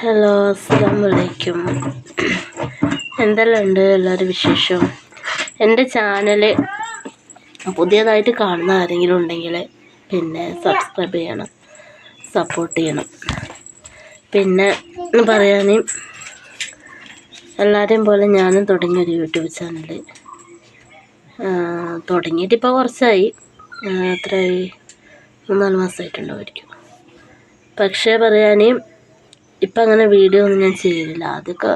Hello അസ്സാം വലൈക്കും എന്തെല്ലാം ഉണ്ട് എല്ലാവരും വിശേഷം? എന്റെ ചാനൽ പുതിയതായിട്ട് കാണുന്ന ആരെങ്കിലും ഉണ്ടെങ്കിൽ പിന്നെ സബ്സ്ക്രൈബ് ചെയ്യണം സപ്പോർട്ട് ചെയ്യണം. പിന്നെ പറയാൻ എല്ലാവരെയും പോലെ ഞാനും തുടങ്ങിയൊരു യൂട്യൂബ് ചാനൽ തുടങ്ങിയിട്ട് ഇപ്പോൾ കുറച്ചായി. എത്രയായി മൂന്നാൽ മാസമായിട്ടുണ്ടാവുമായിരിക്കും പക്ഷേ പറയാൻ ഇപ്പം അങ്ങനെ വീഡിയോ ഒന്നും ഞാൻ ചെയ്യലില്ല അതൊക്കെ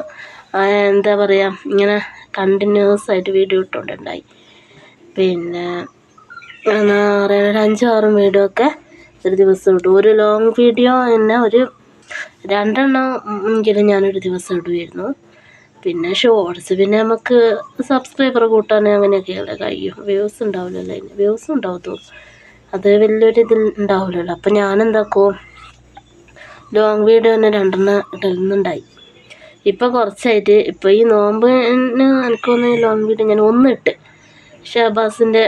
എന്താ പറയുക ഇങ്ങനെ കണ്ടിന്യൂസ് ആയിട്ട് വീഡിയോ ഇട്ടുകൊണ്ടുണ്ടായി പിന്നെ എന്താ പറയുക ഒരു അഞ്ചും ആറും വീഡിയോ ഒക്കെ ഒരു ദിവസം ഇട്ടു ഒരു ലോങ് വീഡിയോ തന്നെ ഒരു രണ്ടെണ്ണം എങ്കിലും ഞാനൊരു ദിവസം ഇടുമായിരുന്നു പിന്നെ ഷോർട്സ് പിന്നെ നമുക്ക് സബ്സ്ക്രൈബർ കൂട്ടാൻ അങ്ങനെയൊക്കെയല്ലേ കഴിയും. വ്യൂസ് ഉണ്ടാവില്ലല്ലോ അതിന്. വ്യൂസ് ഉണ്ടാവത്തുള്ളൂ. അത് വലിയൊരു ഇതിൽ ഉണ്ടാവില്ലല്ലോ. അപ്പം ഞാനെന്താക്കും ലോങ് വീഡിയോ തന്നെ രണ്ടെണ്ണം ഇടുന്നുണ്ടായി ഇപ്പോൾ കുറച്ചായിട്ട് ഇപ്പോൾ ഈ നോമ്പിന് തോന്നുന്നു ലോങ് വീഡിയോ ഞാൻ ഒന്നിട്ട്. ഷഹബാസിന്റെ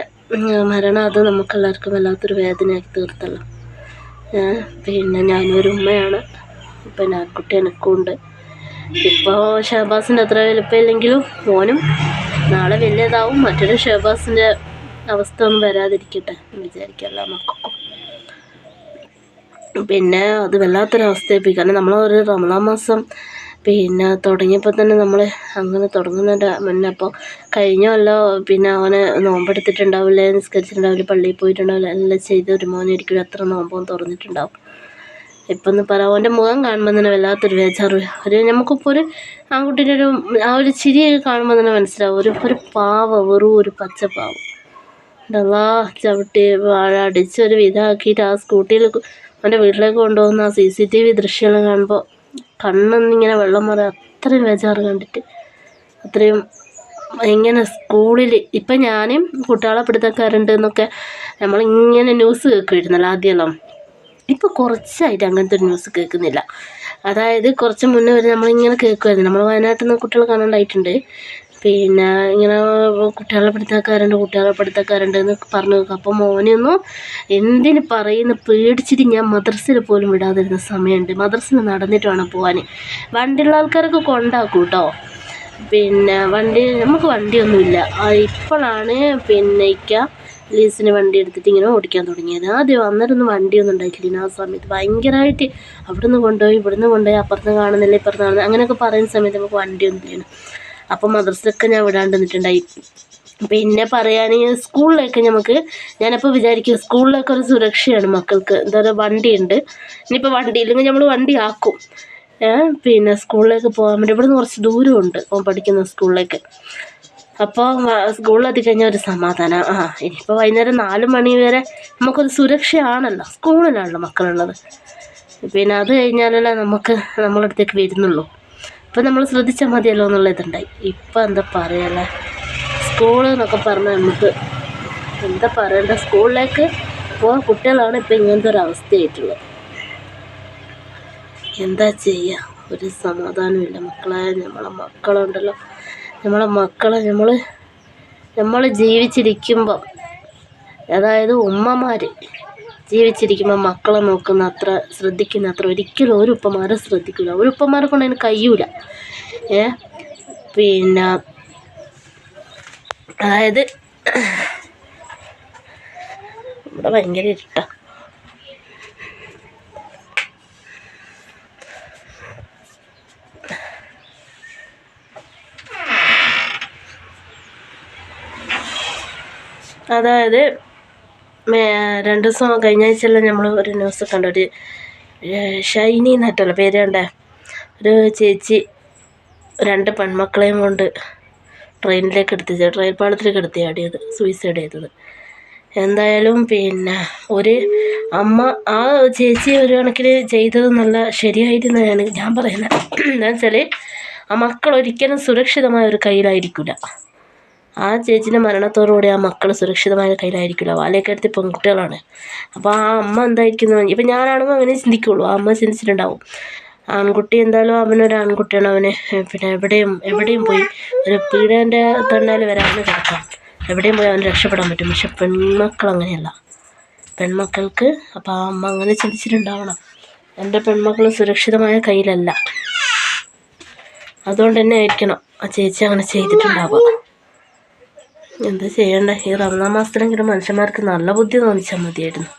മരണം അത് നമുക്കെല്ലാവർക്കും വല്ലാത്തൊരു വേദനയാക്കി തീർത്തല്ലോ. പിന്നെ ഞാനൊരു ഉമ്മയാണ്. ഇപ്പം ഞാൻ കുട്ടി എനിക്കുണ്ട്. ഇപ്പോൾ ഷഹബാസിന്റെ അത്ര വലുപ്പമില്ലെങ്കിലും മോനും നാളെ വലിയതാവും. മറ്റൊരു ഷഹബാസിന്റെ അവസ്ഥ ഒന്നും വരാതിരിക്കട്ടെ എന്ന് വിചാരിക്കാം എല്ലാ മക്കൾക്കും പിന്നെ അത് വല്ലാത്തൊരവസ്ഥയായി കാരണം നമ്മൾ ഒരു റമദാൻ മാസം പിന്നെ തുടങ്ങിയപ്പോൾ തന്നെ നമ്മൾ അങ്ങനെ തുടങ്ങുന്നതിന്റെ മുന്നേ അപ്പോൾ കഴിഞ്ഞ കൊല്ലം പിന്നെ അവന് നോമ്പെടുത്തിട്ടുണ്ടാവില്ല നിസ്കരിച്ചിട്ടുണ്ടാവില്ല പള്ളിയിൽ പോയിട്ടുണ്ടാവില്ല എല്ലാം ചെയ്ത് ഒരു മോനായിരിക്കും എത്ര നോമ്പും തുറന്നിട്ടുണ്ടാവും. ഇപ്പം എന്ന് പറയാം അവന്റെ മുഖം കാണുമ്പോൾ തന്നെ വല്ലാത്തൊരു വേജാറ്. ഒരു നമുക്കിപ്പോൾ ഒരു ആൺകുട്ടീന്റെ ഒരു ആ ഒരു ചിരി കാണുമ്പോൾ തന്നെ മനസ്സിലാവും. ഒരു ഒരു പാവ വെറും ഒരു പച്ച പാവം അല്ലാ ചവിട്ടി വാഴ അടിച്ചൊരു വിധമാക്കിയിട്ട് ആ സ്കൂട്ടിയിൽ അവന്റെ വീട്ടിലേക്ക് കൊണ്ടുപോകുന്ന ആ സി സി ടി വി ദൃശ്യങ്ങൾ കാണുമ്പോൾ കണ്ണെന്നിങ്ങനെ വെള്ളം മാറി അത്രയും ബേജാറ് കണ്ടിട്ട്. അത്രയും ഇങ്ങനെ സ്കൂളിൽ ഇപ്പം ഞാനും കുട്ടികളെ പിടുത്തക്കാരുണ്ട് എന്നൊക്കെ നമ്മളിങ്ങനെ ന്യൂസ് കേൾക്കുമായിരുന്നല്ലോ ആദ്യമെല്ലാം ഇപ്പോൾ കുറച്ചായിട്ട് അങ്ങനത്തെ ന്യൂസ് കേൾക്കുന്നില്ല. അതായത് കുറച്ച് മുന്നേ വരെ നമ്മളിങ്ങനെ കേൾക്കുമായിരുന്നു. നമ്മൾ വയനാട്ടിൽ നിന്ന് കുട്ടികൾ കാണാണ്ടായിട്ടുണ്ട്. പിന്നെ ഇങ്ങനെ കുട്ടികളെ പിടുത്തക്കാരുണ്ട് കുട്ടികളെ പിടുത്തക്കാരുണ്ട് എന്ന് പറഞ്ഞു കേൾക്കും അപ്പോൾ മോനൊന്നും എന്തിന് പറയുന്നു? പേടിച്ചിട്ട് ഞാൻ മദ്രസയിൽ പോലും വിടാതിരുന്ന സമയമുണ്ട്. മദ്രസയിൽ നടന്നിട്ട് വേണം പോകാൻ വണ്ടിയുള്ള ആൾക്കാരൊക്കെ കൊണ്ടാക്കും കേട്ടോ പിന്നെ വണ്ടി നമുക്ക് വണ്ടിയൊന്നുമില്ല. ഇപ്പോഴാണ് പിന്നെ ഇക്ക ലീസിന് വണ്ടി എടുത്തിട്ട് ഇങ്ങനെ ഓടിക്കാൻ തുടങ്ങിയത്. ആദ്യം അന്നേരമൊന്നും വണ്ടിയൊന്നും ഉണ്ടായിട്ടില്ല. ആ സമയത്ത് ഭയങ്കരമായിട്ട് അവിടെ നിന്ന് കൊണ്ടുപോയി ഇവിടെ നിന്ന് കൊണ്ടുപോയി അപ്പുറത്ത് കാണുന്നില്ല ഇപ്പുറത്ത് കാണുന്നില്ല. അങ്ങനെയൊക്കെ പറയുന്ന സമയത്ത് നമുക്ക് വണ്ടിയൊന്നും ഇല്ല. അപ്പം മദ്രസയൊക്കെ ഞാൻ വിടാണ്ട് നിന്നിട്ടുണ്ടായി. പിന്നെ പറയുകയാണെങ്കിൽ സ്കൂളിലേക്ക് നമുക്ക് ഞാനപ്പോൾ വിചാരിക്കും സ്കൂളിലൊക്കെ ഒരു സുരക്ഷയാണ് മക്കൾക്ക്. എന്താ പറയുക വണ്ടിയുണ്ട്. ഇനിയിപ്പോൾ വണ്ടി ഇല്ലെങ്കിൽ നമ്മൾ വണ്ടി ആക്കും. പിന്നെ സ്കൂളിലേക്ക് പോകാൻ വേണ്ടി ഇവിടെ നിന്ന് കുറച്ച് ദൂരമുണ്ട് ഓൻ പഠിക്കുന്ന സ്കൂളിലേക്ക്. അപ്പോൾ സ്കൂളിൽ കഴിഞ്ഞാൽ ഒരു സമാധാനം. ആ ഇനിയിപ്പോൾ വൈകുന്നേരം നാല് മണി വരെ നമുക്കൊരു സുരക്ഷയാണല്ലോ. സ്കൂളിലാണല്ലോ മക്കളുള്ളത്. പിന്നെ അത് കഴിഞ്ഞാലല്ലേ നമുക്ക് നമ്മളടുത്തേക്ക് വരുന്നുള്ളൂ. ഇപ്പം നമ്മൾ ശ്രദ്ധിച്ചാൽ മതിയല്ലോ എന്നുള്ള ഇതുണ്ടായി ഇപ്പം എന്താ പറയല്ലേ സ്കൂൾ എന്നൊക്കെ പറഞ്ഞാൽ നമുക്ക് എന്താ പറയണ്ട? സ്കൂളിലേക്ക് പോകാൻ കുട്ടികളാണ് ഇപ്പം ഇങ്ങനത്തെ ഒരു അവസ്ഥയായിട്ടുള്ളത്. എന്താ ചെയ്യുക ഒരു സമാധാനമില്ല. മക്കളായ നമ്മളെ മക്കളുണ്ടല്ലോ. നമ്മളെ മക്കളെ നമ്മൾ നമ്മൾ ജീവിച്ചിരിക്കുമ്പം അതായത് ഉമ്മമാർ ജീവിച്ചിരിക്കുമ്പോൾ മക്കളെ നോക്കുന്ന അത്ര ശ്രദ്ധിക്കുന്ന അത്ര ഒരിക്കലും ഒരു ഉപ്പമാരെ ശ്രദ്ധിക്കില്ല ഒരു ഉപ്പമാരെ കൊണ്ട് അതിന് കഴിയൂല. ഏ? പിന്നെ അതായത് ഇവിടെ ഭയങ്കര ഇഷ്ട അതായത് രണ്ട് ദിവസം കഴിഞ്ഞ ആഴ്ചയെല്ലാം നമ്മൾ ഒരു ന്യൂസ് കണ്ടു ഒരു ഷൈനി എന്നിട്ടല്ല പേര് കണ്ടേ? ഒരു ചേച്ചി രണ്ട് പെൺമക്കളെയും കൊണ്ട് ട്രെയിനിലേക്ക് എടുത്ത് ട്രെയിൻ പാളത്തിലേക്ക് എടുത്ത് ചാടിയത് സൂയിസൈഡ് ചെയ്തത്. എന്തായാലും പിന്നെ ഒരു അമ്മ ആ ചേച്ചി ഒരു കണക്കിന് ചെയ്തത് നല്ല ശരിയായിരുന്നു ഞാൻ ഞാൻ പറയുന്നത് എന്താ വെച്ചാൽ ആ മക്കൾ ഒരിക്കലും സുരക്ഷിതമായ ഒരു കയ്യിലായിരിക്കില്ല ആ ചേച്ചിന്റെ മരണത്തോടുകൂടി ആ മക്കൾ സുരക്ഷിതമായ കയ്യിലായിരിക്കില്ല വാലേക്കടുത്ത് പെൺകുട്ടികളാണ്. അപ്പോൾ ആ അമ്മ എന്തായിരിക്കുന്നു? ഇപ്പം ഞാനാണെങ്കിൽ അങ്ങനെ ചിന്തിക്കുള്ളൂ. ആ അമ്മ ചിന്തിച്ചിട്ടുണ്ടാവും. ആൺകുട്ടി എന്തായാലും അവനൊരു ആൺകുട്ടിയാണ്. അവന് പിന്നെ എവിടെയും എവിടെയും പോയി ഒരു പീഡന്റെ തണ്ണൽ വരാമെന്ന് കിടക്കാം. എവിടെയും പോയി അവന് രക്ഷപ്പെടാൻ പറ്റും. പക്ഷെ പെൺമക്കൾ അങ്ങനെയല്ല. പെൺമക്കൾക്ക് അപ്പോൾ ആ അമ്മ അങ്ങനെ ചിന്തിച്ചിട്ടുണ്ടാവണം. എന്റെ പെൺമക്കൾ സുരക്ഷിതമായ കയ്യിലല്ല. അതുകൊണ്ട് തന്നെ ആയിരിക്കണം ആ ചേച്ചി അങ്ങനെ ചെയ്തിട്ടുണ്ടാവുക. എന്താ ചെയ്യണ്ടേ? ഈ റമദാൻ മാസത്തിലെങ്കിലും മനുഷ്യന്മാർക്ക് നല്ല ബുദ്ധി തോന്നിച്ചാൽ മതിയായിരുന്നു.